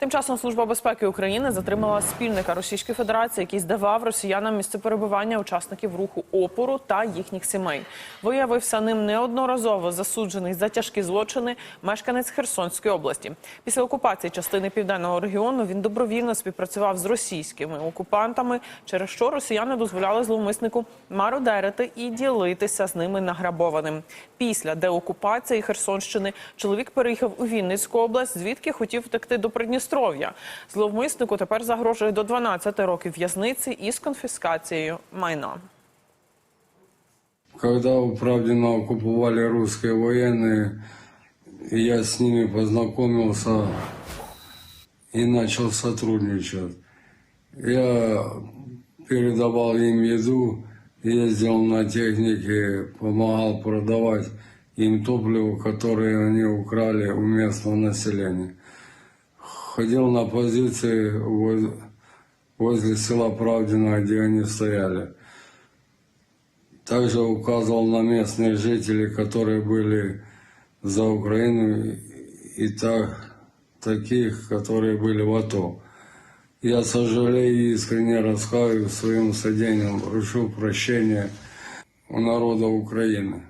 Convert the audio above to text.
Тим часом Служба безпеки України затримала спільника Російської Федерації, який здавав росіянам місце перебування учасників руху опору та їхніх сімей. Виявився ним неодноразово засуджений за тяжкі злочини мешканець Херсонської області. Після окупації частини південного регіону він добровільно співпрацював з російськими окупантами, через що росіяни дозволяли зловмиснику мародерити і ділитися з ними награбованим. Після деокупації Херсонщини чоловік переїхав у Вінницьку область, звідки хотів втекти до Придністров'я. Зловмиснику тепер загрожує до 12 років в'язниці із конфіскацією майна. Когда управденно оккупировали русские военные, я с ними познакомился и начал сотрудничать. Я передавал им еду, ездил на технике, помогал продавать им топливо, которое они украли у местного населения. Ходил на позиции воз- возле села Правдино, где они стояли. Также указывал на местные жители, которые были за Украину, и так, таких, которые были в АТО. Я сожалею и искренне раскаиваюсь в своем содеянном, прошу прощения у народа Украины.